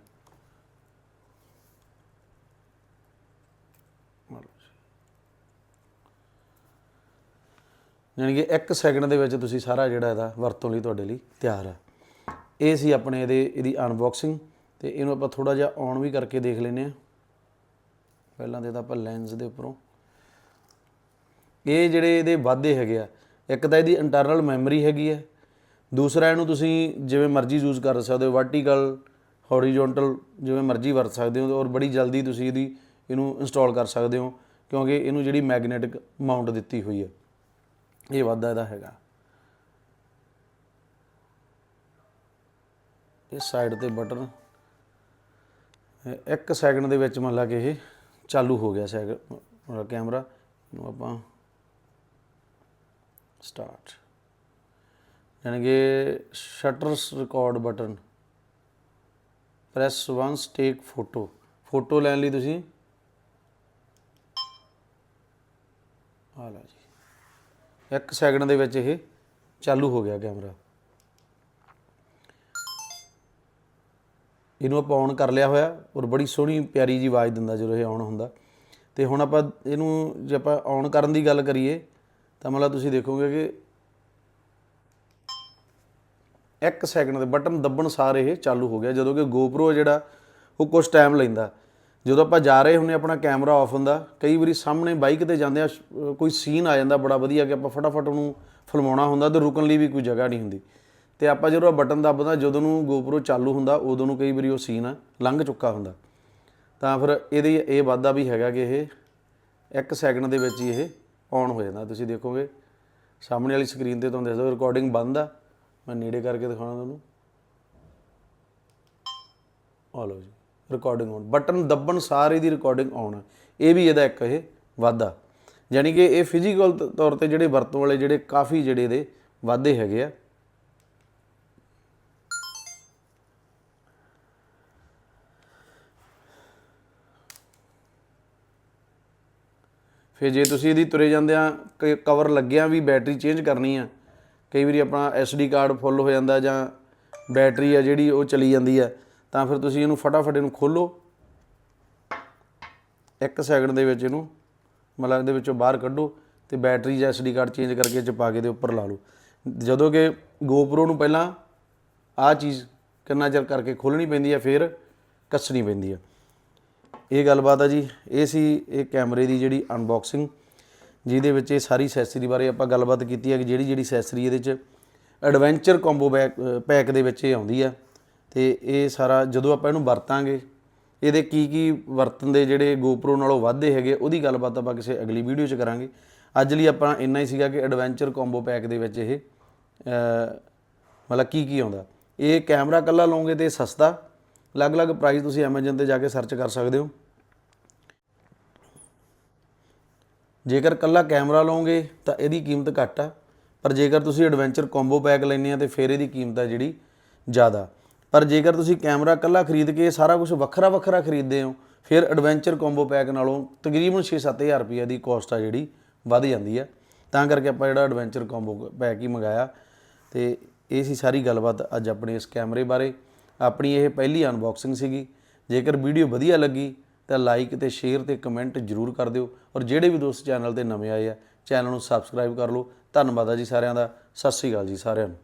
ਯਾਨੀ ਕਿ 1 ਸੈਕਿੰਡ ਦੇ ਵਿੱਚ ਤੁਸੀਂ ਸਾਰਾ ਜਿਹੜਾ ਇਹਦਾ ਵਰਤੋਂ ਲਈ ਤੁਹਾਡੇ ਲਈ ਤਿਆਰ ਆ। ਇਹ ਸੀ ਆਪਣੇ ਇਹਦੇ, ਇਹਦੀ ਅਨਬਾਕਸਿੰਗ ਤੇ ਇਹਨੂੰ ਆਪਾਂ ਥੋੜਾ ਜਿਹਾ ਔਨ ਵੀ ਕਰਕੇ ਦੇਖ ਲੈਨੇ ਆ। ਪਹਿਲਾਂ ਤੇ ਤਾਂ ਆਪਾਂ ਲੈਂਸ ਦੇ ਉੱਪਰੋਂ। ਇਹ ਜਿਹੜੇ ਇਹਦੇ ਵਾਧੇ ਹੈਗੇ ਆ, ਇੱਕ ਤਾਂ ਇਹਦੀ ਇੰਟਰਨਲ ਮੈਮਰੀ ਹੈਗੀ ਹੈ ਦੂਸਰਾ ਇਹਨੂੰ ਤੁਸੀਂ ਜਿਵੇਂ ਮਰਜ਼ੀ ਯੂਜ਼ ਕਰ ਸਕਦੇ ਹੋ ਵਰਟੀਕਲ ਹੌਰੀਜ਼ੌਂਟਲ ਜਿਵੇਂ ਮਰਜ਼ੀ ਵਰਤ ਸਕਦੇ ਹੋ ਔਰ ਬੜੀ ਜਲਦੀ ਤੁਸੀਂ ਇਹਦੀ, ਇਹਨੂੰ ਇੰਸਟਾਲ ਕਰ ਸਕਦੇ ਹੋ, ਕਿਉਂਕਿ ਇਹਨੂੰ ਜਿਹੜੀ ਮੈਗਨੇਟਿਕ ਮਾਊਂਟ ਦਿੱਤੀ ਹੋਈ ਹੈ ਇਹ ਵਾਧਾ ਇਹਦਾ ਹੈਗਾ। ਇਹ ਸਾਈਡ ਤੇ ਬਟਨ ਇੱਕ ਸੈਕਿੰਡ ਦੇ ਵਿੱਚ ਮੰਨ ਲਾ ਕਿ ਇਹ ਚਾਲੂ ਹੋ ਗਿਆ ਸੈਕਿੰਡ ਕੈਮਰਾ। ਨੂੰ ਆਪਾਂ ਸਟਾਰਟ ਯਾਨੀ ਕਿ shutters record button press once take photo photo ਲੈਣ ਲਈ ਤੁਸੀਂ ਆ ਲਓ ਜੀ। ਇੱਕ ਸੈਕਿੰਡ ਦੇ ਵਿੱਚ ਇਹ ਚਾਲੂ ਹੋ ਗਿਆ ਕੈਮਰਾ। ਇਹਨੂੰ ਆਪਾਂ ਔਨ ਕਰ ਲਿਆ ਹੋਇਆ ਔਰ ਬੜੀ ਸੋਹਣੀ ਪਿਆਰੀ ਜੀ ਆਵਾਜ਼ ਦਿੰਦਾ ਜਦੋਂ ਇਹ ਔਨ ਹੁੰਦਾ। ਤੇ ਹੁਣ ਆਪਾਂ ਇਹਨੂੰ ਜੇ ਆਪਾਂ ਔਨ ਕਰਨ ਦੀ ਗੱਲ ਕਰੀਏ, ਤਾਂ ਮਤਲਬ ਤੁਸੀਂ ਦੇਖੋਗੇ ਕਿ ਇੱਕ ਸੈਕਿੰਡ ਦੇ ਬਟਨ ਦੱਬਣ ਸਾਰ ਇਹ ਚਾਲੂ ਹੋ ਗਿਆ। ਜਦੋਂ ਕਿ GoPro ਜਿਹੜਾ, ਉਹ ਕੁਝ ਟਾਈਮ ਲੈਂਦਾ। ਜਦੋਂ ਆਪਾਂ ਜਾ ਰਹੇ ਹੁੰਨੇ ਆਪਣਾ ਕੈਮਰਾ ਆਫ ਹੁੰਦਾ, ਕਈ ਵਾਰੀ ਸਾਹਮਣੇ ਬਾਈਕ ਤੇ ਜਾਂਦੇ ਆ ਕੋਈ ਸੀਨ ਆ ਜਾਂਦਾ ਬੜਾ ਵਧੀਆ ਕਿ ਆਪਾਂ ਫਟਾਫਟ ਉਹਨੂੰ ਫਿਲਮਾਉਣਾ ਹੁੰਦਾ ਤੇ ਰੁਕਣ ਲਈ ਵੀ ਕੋਈ ਜਗ੍ਹਾ ਨਹੀਂ ਹੁੰਦੀ। ਤੇ ਆਪਾਂ ਜਦੋਂ ਇਹ ਬਟਨ ਦੱਬਦਾ, ਜਦੋਂ ਨੂੰ GoPro ਚਾਲੂ ਹੁੰਦਾ, ਉਦੋਂ ਨੂੰ ਕਈ ਵਾਰੀ ਉਹ ਸੀਨ ਲੰਘ ਚੁੱਕਾ ਹੁੰਦਾ। ਤਾਂ ਫਿਰ ਇਹਦੀ ਇਹ ਵਾਧਾ ਵੀ ਹੈਗਾ ਕਿ ਇਹ ਇੱਕ ਸੈਕਿੰਡ ਦੇ ਵਿੱਚ ਹੀ ਇਹ ਔਨ ਹੋ ਜਾਂਦਾ। ਤੁਸੀਂ ਦੇਖੋਗੇ, ਸਾਹਮਣੇ ਵਾਲੀ ਸਕਰੀਨ ਤੇ ਤੁਹਾਨੂੰ ਦਿਸਦਾ ਰਿਕਾਰਡਿੰਗ ਬੰਦ ਆ। ਮੈਂ ਨੇੜੇ ਕਰਕੇ ਦਿਖਾਉਣਾ ਤੁਹਾਨੂੰ। ਆ ਲਓ ਜੀ ਰਿਕਾਰਡਿੰਗ ਔਨ ਬਟਨ ਦੱਬਣ ਸਾਰੇ ਦੀ ਰਿਕਾਰਡਿੰਗ ਔਨ ਹੈ ਇਹ ਵੀ ਇਹਦਾ ਇੱਕ ਇਹ ਵਾਧਾ। ਯਾਨੀ ਕਿ ਇਹ ਫਿਜ਼ੀਕਲ ਤੌਰ ਤੇ ਜਿਹੜੇ ਵਰਤੋਂ ਵਾਲੇ ਜਿਹੜੇ ਕਾਫੀ ਜਿਹੜੇ ਇਹਦੇ ਵਾਧੇ ਹੈਗੇ ਆ। ਫਿਰ ਜੇ ਤੁਸੀਂ ਇਹਦੀ ਤੁਰੇ ਜਾਂਦਿਆਂ ਕਵਰ ਲੱਗਿਆ ਵੀ ਬੈਟਰੀ ਚੇਂਜ ਕਰਨੀ ਆ, ਕਈ ਵਾਰੀ ਆਪਣਾ SD ਕਾਰਡ ਫੁੱਲ ਹੋ ਜਾਂਦਾ ਜਾਂ ਬੈਟਰੀ ਆ ਜਿਹੜੀ ਉਹ ਚਲੀ ਜਾਂਦੀ ਆ, ਤਾਂ ਫਿਰ ਤੁਸੀਂ ਇਹਨੂੰ ਫਟਾਫਟ ਇਹਨੂੰ ਖੋਲੋ। ਇੱਕ ਸੈਕਿੰਡ ਦੇ ਵਿੱਚ ਇਹਨੂੰ, ਮਤਲਬ ਇਹਦੇ ਵਿੱਚੋਂ ਬਾਹਰ ਕੱਢੋ ਤੇ ਬੈਟਰੀ ਜਾਂ SD ਕਾਰਡ ਚੇਂਜ ਕਰਕੇ 'ਚ ਪਾ ਕੇ ਦੇ ਉੱਪਰ ਲਾ ਲਓ। ਜਦੋਂ ਕਿ GoPro ਨੂੰ ਪਹਿਲਾਂ ਆਹ ਚੀਜ਼ ਕਿੰਨਾ ਚਿਰ ਕਰਕੇ ਖੋਲਣੀ ਪੈਂਦੀ ਆ, ਫਿਰ ਕੱਸਣੀ ਪੈਂਦੀ ਆ। ਇਹ ਗੱਲਬਾਤ ਆ ਜੀ, ਇਹ ਸੀ ਇਹ ਕੈਮਰੇ ਦੀ ਜਿਹੜੀ ਅਨਬਾਕਸਿੰਗ ਜਿਹਦੇ ਵਿੱਚ ਇਹ ਸਾਰੀ ਸੈਸਰੀ ਬਾਰੇ ਆਪਾਂ ਗੱਲਬਾਤ ਕੀਤੀ ਹੈ ਕਿ ਜਿਹੜੀ ਜਿਹੜੀ ਸੈਸਰੀ ਇਹਦੇ 'ਚ ਐਡਵੈਂਚਰ ਕੰਬੋ ਬੈਕ ਪੈਕ ਦੇ ਵਿੱਚ ਇਹ ਆਉਂਦੀ ਆ। ਤੇ ਇਹ ਸਾਰਾ ਜਦੋਂ ਆਪਾਂ ਇਹਨੂੰ ਵਰਤਾਂਗੇ, ਇਹਦੇ ਕੀ ਕੀ ਵਰਤਨ ਦੇ ਜਿਹੜੇ GoPro ਨਾਲੋਂ ਵਾਧੇ ਹੈਗੇ, ਉਹਦੀ ਗੱਲਬਾਤ ਆਪਾਂ ਕਿਸੇ ਅਗਲੀ ਵੀਡੀਓ 'ਚ ਕਰਾਂਗੇ। ਅੱਜ ਲਈ ਆਪਾਂ ਇੰਨਾ ਹੀ ਸੀਗਾ ਕਿ ਐਡਵੈਂਚਰ ਕੰਬੋ ਪੈਕ ਦੇ ਵਿੱਚ ਇਹ ਮਤਲਬ ਕੀ ਕੀ ਆਉਂਦਾ। ਇਹ ਕੈਮਰਾ ਕੱਲਾ ਲਓਗੇ ਤੇ ਸਸਤਾ, ਅਲੱਗ-ਅਲੱਗ ਪ੍ਰਾਈਸ ਤੁਸੀਂ Amazon ਤੇ ਜਾ ਕੇ ਸਰਚ ਕਰ ਸਕਦੇ ਹੋ। ਜੇਕਰ ਕੱਲਾ ਕੈਮਰਾ ਲਓਗੇ ਤਾਂ ਇਹਦੀ ਕੀਮਤ ਘੱਟ ਆ, ਪਰ ਜੇਕਰ ਤੁਸੀਂ ਐਡਵੈਂਚਰ ਕੰਬੋ ਪੈਕ ਲੈਣੇ ਆ ਤੇ ਫਿਰ ਇਹਦੀ ਕੀਮਤ ਆ ਜਿਹੜੀ ਜ਼ਿਆਦਾ। ਪਰ ਜੇਕਰ ਤੁਸੀਂ ਕੈਮਰਾ ਕੱਲਾ ਖਰੀਦ ਕੇ ਸਾਰਾ ਕੁਝ ਵੱਖਰਾ ਵੱਖਰਾ ਖਰੀਦਦੇ ਹੋ, ਫਿਰ ਐਡਵੈਂਚਰ ਕੰਬੋ ਪੈਕ ਨਾਲੋਂ ਤਕਰੀਬਨ 6-7000 ਰੁਪਏ ਦੀ ਕੋਸਟ ਆ ਜਿਹੜੀ ਵੱਧ ਜਾਂਦੀ ਆ। ਤਾਂ ਕਰਕੇ ਆਪਾਂ ਜਿਹੜਾ ਐਡਵੈਂਚਰ ਕੰਬੋ ਪੈਕ ਹੀ ਮੰਗਾਇਆ। ਤੇ ਇਹ ਸੀ ਸਾਰੀ ਗੱਲਬਾਤ ਅੱਜ ਆਪਣੇ ਇਸ ਕੈਮਰੇ ਬਾਰੇ। ਆਪਣੀ ਇਹ ਪਹਿਲੀ ਅਨਬਾਕਸਿੰਗ ਸੀਗੀ। ਜੇਕਰ ਵੀਡੀਓ ਵਧੀਆ ਲੱਗੀ ਤਾਂ ਲਾਈਕ ਤੇ ਸ਼ੇਅਰ ਤੇ ਕਮੈਂਟ ਜਰੂਰ ਕਰ ਦਿਓ ਔਰ ਜਿਹੜੇ ਵੀ ਦੋਸਤ ਚੈਨਲ ਤੇ ਨਵੇਂ ਆਏ ਆ, ਚੈਨਲ ਨੂੰ ਸਬਸਕ੍ਰਾਈਬ ਕਰ ਲਓ। ਧੰਨਵਾਦ ਆ ਜੀ ਸਾਰਿਆਂ ਦਾ। ਸਤਿ ਸ੍ਰੀ ਅਕਾਲ ਜੀ ਸਾਰਿਆਂ ਨੂੰ।